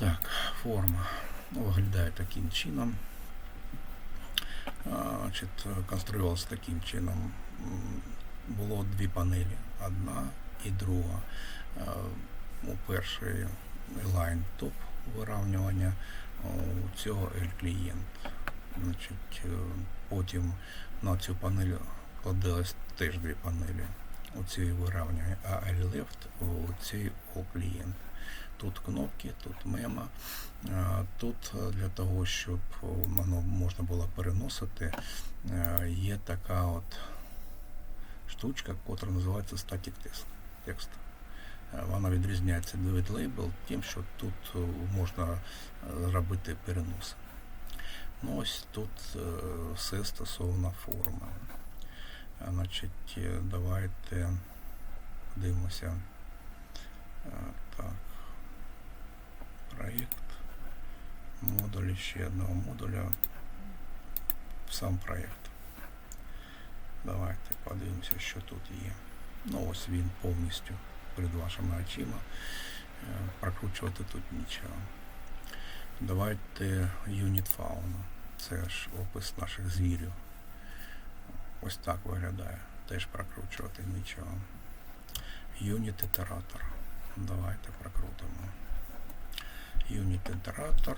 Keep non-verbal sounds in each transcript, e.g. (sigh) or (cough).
Так, форма виглядає таким чином. Конструювалося таким чином. Було дві панелі, одна і друга. У першої line топ виравнювання, у цього L-клієнт. Е, потім на цю панель кладилось теж дві панелі. У цій виравнювання AL left, у цій клієнт. Тут кнопки, тут мема. Тут е, для того, щоб воно можна було переносити, е, є така от штучка, яка називається Static Text. Е, Вона відрізняється від Label тим, що тут е, можна е, робити переноси. Ну ось тут е, все стосовно форми. Значить, е, давайте дивимося. Е, Так. Проєкт. Модулі ще одного модуля. Сам проєкт. Давайте подивимося, що тут є. Ну ось він повністю перед вашими очима. Е, Прокручувати тут нічого. Давайте Unit Fauna. Це ж опис наших звірів. Ось так виглядає. Теж прокручувати нічого. Unit Iterator. Давайте прокрутимо. Unit Iterator.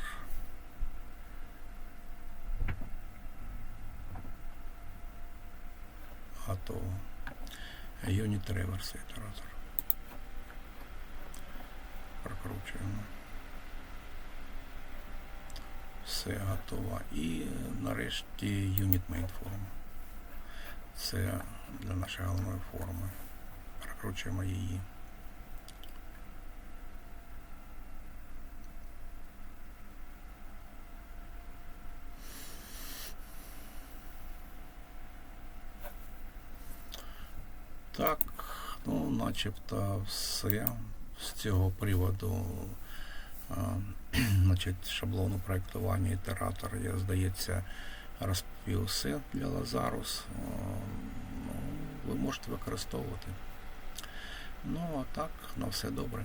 Готово. Unit Reverse Iterator. Прокручуємо. Все готово. І нарешті Unit Main Form. Це для нашої головної форми. Прокручуємо її. Так, ну, начебто все з цього приводу. (clears throat) Значить, шаблону проєктування ітератор, я здається, розповів все для Lazarus. Ви можете використовувати. Ну, а так, на все добре.